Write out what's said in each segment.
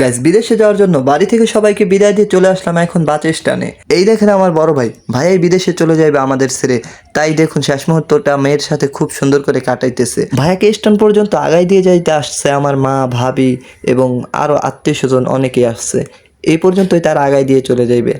Guys বিদেশে যাওয়ার জন্য বাড়ি থেকে সবাইকে বিদায় দিয়ে চলে আসলাম এখন বাস স্ট্যান্ডে এই দেখেন আমার বড় ভাই। ভাইয়াই বিদেশে চলে যাবে আমাদের ছেড়ে। তাই দেখুন, শেষ মুহূর্তটা মেয়ের সাথে খুব সুন্দর করে কাটাইতেছে। ভাইয়াকে স্টান পর্যন্ত আগাই দিয়ে যাইতে আসছে আমার মা, ভাবি এবং আরও আত্মীয় স্বজন অনেকেই আসছে। এই পর্যন্তই তার আগাই দিয়ে চলে যাইবে।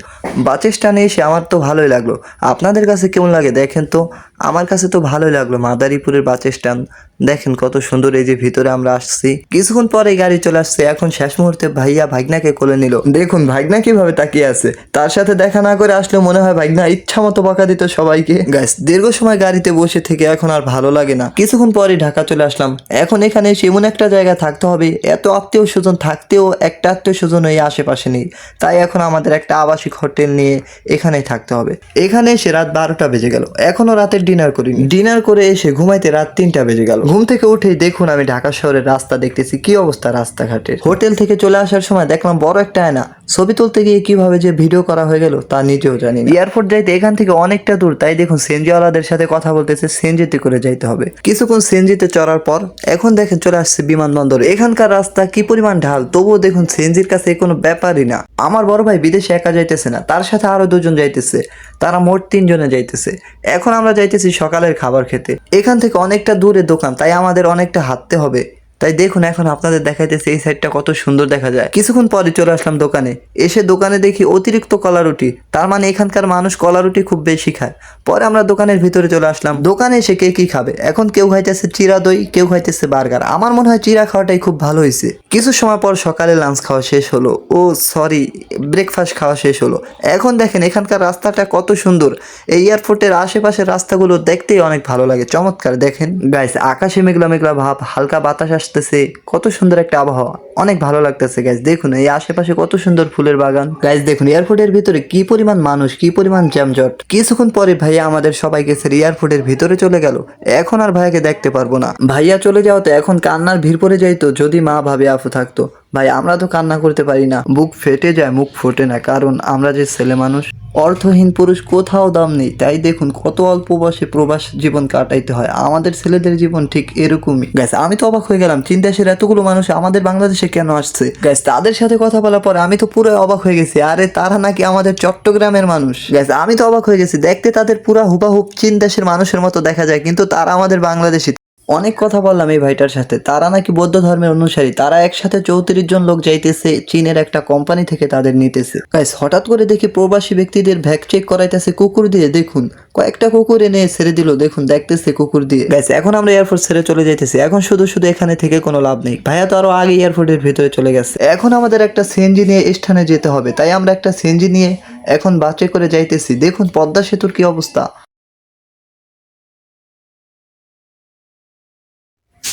বাস স্ট্যান্ডে এসে আমার তো ভালোই লাগল। আপনাদের কাছে কেমন লাগে দেখেন তো? আমার কাছে তো ভালোই লাগল মাদারীপুরের বাস স্ট্যান্ড দেখেন কত সুন্দর এই যে ভিতরে আমরা আসছি। কিছুক্ষণ পরে গাড়ি চলে আসছে। এখন শেষ মুহূর্তে ভাইয়া ভাগনাকে কোলে নিল। দেখুন, ভাগনা কীভাবে তাকিয়ে আছে। তার সাথে দেখা না করে আসলে মনে হয় ভাগনা ইচ্ছা মতো বকা দিত সবাইকে। গাইস, দীর্ঘ সময় গাড়িতে বসে থেকে এখন আর ভালো লাগে না। কিছুক্ষণ পরে ঢাকা চলে আসলাম। এখন এখানে এসে এমন একটা জায়গায় থাকতে হবে। এত আত্মীয় স্বজন থাকতেও একটা আত্মীয় স্বজন এই আশেপাশে নেই। তাই এখন আমাদের একটা আবাসিক হোটেল নিয়ে এখানেই থাকতে হবে। এখানে এসে রাত বারোটা বেজে গেল। এখনও রাতের ডিনার করিনি। ডিনার করে এসে ঘুমাইতে রাত তিনটা বেজে গেল। ঘুম থেকে উঠে দেখুন আমি ঢাকা শহরের রাস্তা দেখতেছি। কি অবস্থা রাস্তাঘাটের? হোটেল থেকে চলে আসার সময় দেখলাম বড় একটা আয়না। ছবি তুলতে গিয়ে কীভাবে যে ভিডিও করা হয়ে গেল তা নিজেও জানি এয়ারপোর্ট যাইতে এখান থেকে অনেকটা দূর। তাই দেখুন সেনজিওয়ালাদের সাথে কথা বলতেছে, সেনজিতে করে যাইতে হবে। কিছুক্ষণ সেনজিতে চড়ার পর এখন দেখেন চলে আসছে বিমানবন্দর। এখানকার রাস্তা কি পরিমাণ ঢাল? তবুও দেখুন সেনজির কাছে কোনো ব্যাপারই না। আমার বড় ভাই বিদেশে একা যাইতেছে না, তার সাথে আরও দুজন যাইতেছে, তারা মোট তিনজনে যাইতেছে। এখন আমরা যাইতেছি সকালের খাবার খেতে। এখান থেকে অনেকটা দূরে দোকান, তাই আমাদের অনেকটা হাঁটতে হবে। তাই দেখুন এখন আপনাদের দেখাইতেছে এই সাইডটা কত সুন্দর দেখা যায়। কিছুক্ষণ পরে চলে আসলাম দোকানে। এসে দোকানে দেখি অতিরিক্ত কলা রুটি। তার মানে এখানকার মানুষ কলা রুটি খুব বেশি খায়। পরে আমরা দোকানের ভিতরে চলে আসলাম। দোকানে এসে কে কি খাবে? এখন কেউ খাইতেছে চিরা দই, কেউ খাইতেছে বার্গার। আমার মনে হয় চিরা খাওয়াটাই খুব ভালো হয়েছে কিছু সময় পর সকালে লাঞ্চ খাওয়া শেষ হলো। ও সরি ব্রেকফাস্ট খাওয়া শেষ হলো। এখন দেখেন এখানকার রাস্তাটা কত সুন্দর। এই এয়ারপোর্টের আশেপাশের রাস্তাগুলো দেখতেই অনেক ভালো লাগে। চমৎকার, দেখেন। গাইস আকাশে মেঘলা মেঘলা ভাব, হালকা বাতাস আসতেছে। কত সুন্দর একটা আবহাওয়া। অনেক ভালো লাগতেছে গাইস দেখুন, এই আশেপাশে কত সুন্দর ফুলের বাগান। গাইস দেখুন, এয়ারপোর্টের ভিতরে কি পরিমাণ মানুষ, কি পরিমাণ জ্যামজট। কিছুক্ষণ পরে ভাইয়া আমাদের সবাইকে ছেড়ে এয়ারপোর্টের ভিতরে চলে গেল। এখন আর ভাইয়াকে দেখতে পারব না। ভাইয়া চলে যাওয়াতে এখন কান্নার ভিড় পড়ে যাইতো, যদি মা ভাবে আফু থাকতো। ভাই, আমরা তো কান্না করতে পারি না। বুক ফেটে যায়, মুখ ফোটে না, কারণ আমরা যে ছেলে মানুষ, অর্থহীন পুরুষ কোথাও দাম নেই। তাই দেখুন, কত অল্প বয়সে প্রবাস জীবন কাটাইতে হয়। আমাদের ছেলেদের জীবন ঠিক এরকমই। গ্যাস আমি তো অবাক হয়ে গেলাম চীন দেশের এতগুলো মানুষ আমাদের বাংলাদেশে কেন আসছে? গ্যাস তাদের সাথে কথা বলার পরে আমি তো পুরো অবাক হয়ে গেছি। আরে, তারা নাকি আমাদের চট্টগ্রামের মানুষ। গ্যাস আমি তো অবাক হয়ে গেছি। দেখতে তাদের পুরা হুবাহুব চীন দেশের মানুষের মতো দেখা যায়, কিন্তু তারা আমাদের বাংলাদেশি। অনেক কথা বললাম এই ভাইটার সাথে। তারা নাকি বৌদ্ধ ধর্মের অনুসারী। তারা একসাথে চৌত্রিশ জন লোক যাইতেছে, চীনের একটা কোম্পানি থেকে তাদের নিতেছে। গাইস হঠাৎ করে দেখি প্রবাসী ব্যক্তিদের ভ্যাক চেক করাইতেছে কুকুর দিয়ে। দেখুন, কয়েকটা কুকুর এনে ছেড়ে দিল। দেখুন, দেখতেছে কুকুর দিয়ে। গাইস এখন আমরা এয়ারপোর্ট ছেড়ে চলে যাইতেছি। এখন শুধু শুধু এখানে থেকে কোনো লাভ নেই। ভাইয়া তো আরও আগে এয়ারপোর্টের ভিতরে চলে গেছে। এখন আমাদের একটা সিএনজি নিয়ে স্থানে যেতে হবে। তাই আমরা একটা সিএনজি নিয়ে এখন বাসে করে যাইতেছি। দেখুন, পদ্মা সেতুর কি অবস্থা।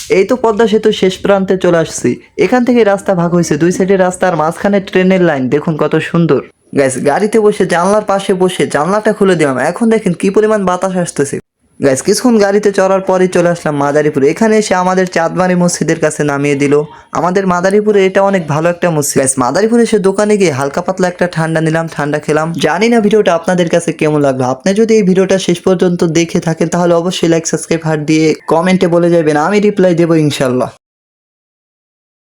এই তো পদ্মা সেতু শেষ প্রান্তে চলে আসছি। এখান থেকে রাস্তা ভাগ হয়েছে। দুই সাইডের রাস্তার মাঝখানে ট্রেনের লাইন। দেখুন কত সুন্দর। গ্যাস গাড়িতে বসে, জানলার পাশে বসে জানলাটা খুলে দিলাম। এখন দেখেন কি পরিমাণ বাতাস আসতেছে। গ্যাস কিছুক্ষণ গাড়িতে চড়ার পরই চলে আসলাম মাদারীপুর। এখানে এসে আমাদের চাঁদমারি মসজিদের কাছে নামিয়ে দিল। আমাদের মাদারীপুরে এটা অনেক ভালো একটা মসজিদ। গাইস মাদারীপুরে এসে দোকানে গিয়ে হালকা পাতলা একটা ঠান্ডা নিলাম, ঠান্ডা খেলাম। জানি না ভিডিওটা আপনাদের কাছে কেমন লাগল। আপনি যদি এই ভিডিওটা শেষ পর্যন্ত দেখে থাকেন, তাহলে অবশ্যই লাইক সাবস্ক্রাইব হাট দিয়ে কমেন্টে বলে যাবেন। আমি রিপ্লাই দেবো ইনশাল্লাহ